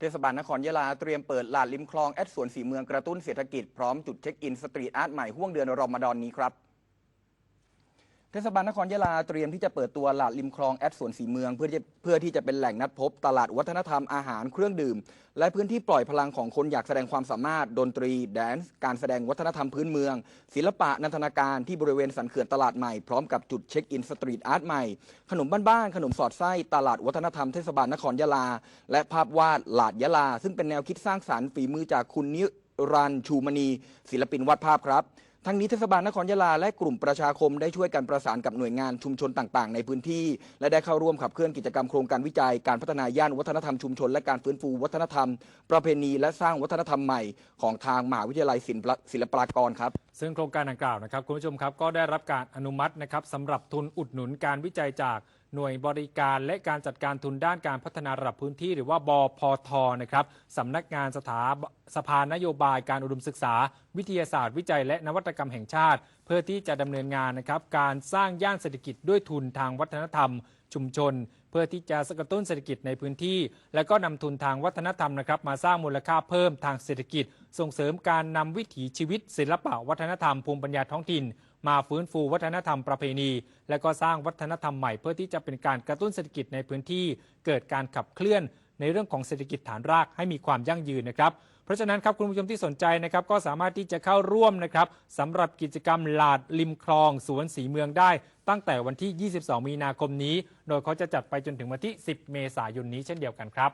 เทศบาลนครยะลาเตรียมเปิดลานริมคลองแอดสวนสีเมืองกระตุ้นเศรษฐกิจพร้อมจุดเช็คอินสตรีทอาร์ตใหม่ห่วงเดือนรอมฎอนนี้ครับ เทศบาลนครยะลาเตรียมที่จะเปิดตัวลานริมคลองแอดสวนสีเมืองเพื่อที่เพื่อที่จะเป็นแหล่งนัดพบ ตลาดวัฒนธรรมอาหารเครื่องดื่ม และพื้นที่ปล่อยพลังของคนอยากแสดงความสามารถ ดนตรี แดนซ์การแสดงวัฒนธรรมพื้นเมือง ศิลปะนันทนาการที่บริเวณสันเขื่อนตลาดใหม่ พร้อมกับจุดเช็คอินสตรีทอาร์ตใหม่ ขนมบ้านๆขนมสอดไส้ตลาดวัฒนธรรมเทศบาลนครยะลา และภาพวาดหลาดยะลา ซึ่งเป็นแนวคิดสร้างสรรค์ฝีมือจากคุณนิรันชูมณีศิลปินวาดภาพครับ ทั้งนี้เทศบาลนครยะลาและกลุ่มประชาคมได้ช่วยกันประสานกับหน่วยงานชุมชนต่างๆ ในพื้นที่ และได้เข้าร่วมขับเคลื่อนกิจกรรมโครงการวิจัยการพัฒนาย่านวัฒนธรรมชุมชนและการฟื้นฟูวัฒนธรรม ประเพณีและสร้างวัฒนธรรมใหม่ของทางมหาวิทยาลัยศิลปะศิลปากรครับ ซึ่งโครงการดังกล่าวนะครับคุณผู้ชมครับก็ได้รับการอนุมัตินะครับสำหรับทุนอุดหนุนการวิจัยจากหน่วยบริการและการจัดการทุนด้านการพัฒนาระดับพื้นที่หรือว่าบพทนะครับสำนักงานสถาสภานโยบายการอุดมศึกษา วิทยาศาสตร์ วิจัย และนวัตกรรมแห่งชาติ เพื่อที่จะดำเนินงานนะครับการสร้างย่านเศรษฐกิจด้วยทุนทางวัฒนธรรม ชุมชน เพื่อที่จะสกระตุ้นเศรษฐกิจในพื้นที่ และก็นำทุนทางวัฒนธรรมนะครับมาสร้างมูลค่าเพิ่มทางเศรษฐกิจ ส่งเสริมการนำวิถีชีวิต ศิลปะวัฒนธรรมภูมิปัญญาท้องถิ่น มาฟื้นฟูวัฒนธรรมประเพณี และก็สร้างวัฒนธรรมใหม่เพื่อที่จะเป็นการกระตุ้นเศรษฐกิจในพื้นที่เกิดการขับเคลื่อนในเรื่องของเศรษฐกิจฐานรากให้มีความยั่งยืนนะครับ เพราะฉะนั้นครับคุณผู้ชมที่สนใจนะครับก็สามารถที่จะเข้าร่วมนะครับสำหรับกิจกรรมลาดริมคลอง สวนสีเมืองได้ ตั้งแต่วันที่ 22 มีนาคมนี้ โดยเขาจะจัดไปจนถึงวันที่ 10 เมษายนนี้เช่นเดียวกันครับ